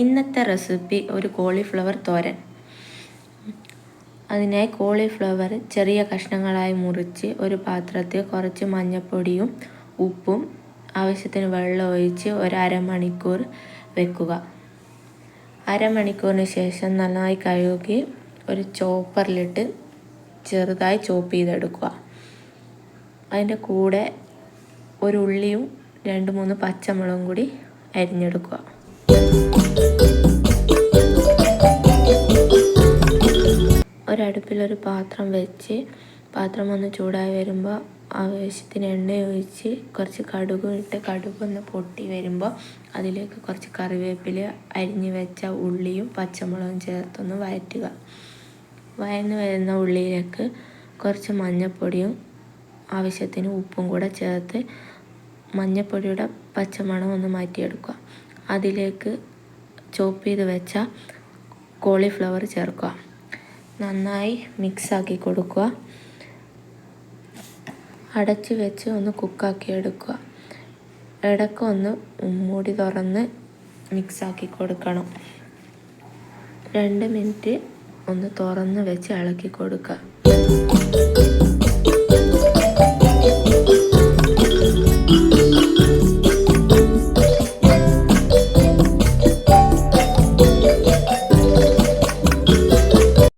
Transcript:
ഇന്നത്തെ റെസിപ്പി ഒരു കോളിഫ്ലവർ തോരൻ. അതിനായി കോളിഫ്ലവർ ചെറിയ കഷ്ണങ്ങളായി മുറിച്ച് ഒരു പാത്രത്തിൽ കുറച്ച് മഞ്ഞൾപ്പൊടിയും ഉപ്പും ആവശ്യത്തിന് വെള്ളം ഒഴിച്ച് ഒരു അരമണിക്കൂർ വെക്കുക. അരമണിക്കൂറിന് ശേഷം നന്നായി കഴുകി ഒരു ചോപ്പറിലിട്ട് ചെറുതായി ചോപ്പ് ചെയ്തെടുക്കുക. അതിന്റെ കൂടെ ഒരു ഉള്ളിയും രണ്ട് മൂന്ന് പച്ചമുളകും കൂടി അരിഞ്ഞെടുക്കുക. ഒരടുപ്പിലൊരു പാത്രം വെച്ച് പാത്രം ഒന്ന് ചൂടായി വരുമ്പോൾ ആവശ്യത്തിന് എണ്ണ ഒഴിച്ച് കുറച്ച് കടുക് ഇട്ട് കടുക് ഒന്ന് പൊട്ടി വരുമ്പോൾ അതിലേക്ക് കുറച്ച് കറിവേപ്പില അരിഞ്ഞ് വെച്ച ഉള്ളിയും പച്ചമുളകും ചേർത്തൊന്ന് വഴറ്റുക വയന്ന് വരുന്ന ഉള്ളിയിലേക്ക് കുറച്ച് മഞ്ഞൾപ്പൊടിയും ആവശ്യത്തിന് ഉപ്പും കൂടെ ചേർത്ത് മഞ്ഞൾപ്പൊടിയുടെ പച്ചമണം ഒന്ന് മാറ്റിയെടുക്കുക. അതിലേക്ക് ചോപ്പ് ചെയ്ത് വെച്ച കോളിഫ്ലവർ ചേർക്കുക. നന്നായി മിക്സാക്കി കൊടുക്കുക. അടച്ച് വെച്ച് ഒന്ന് കുക്കാക്കി എടുക്കുക. ഇടയ്ക്ക് ഒന്ന് മൂടി തുറന്ന് മിക്സാക്കി കൊടുക്കണം. രണ്ട് മിനിറ്റ് ഒന്ന് തുറന്ന് വെച്ച് ഇളക്കി കൊടുക്കുക.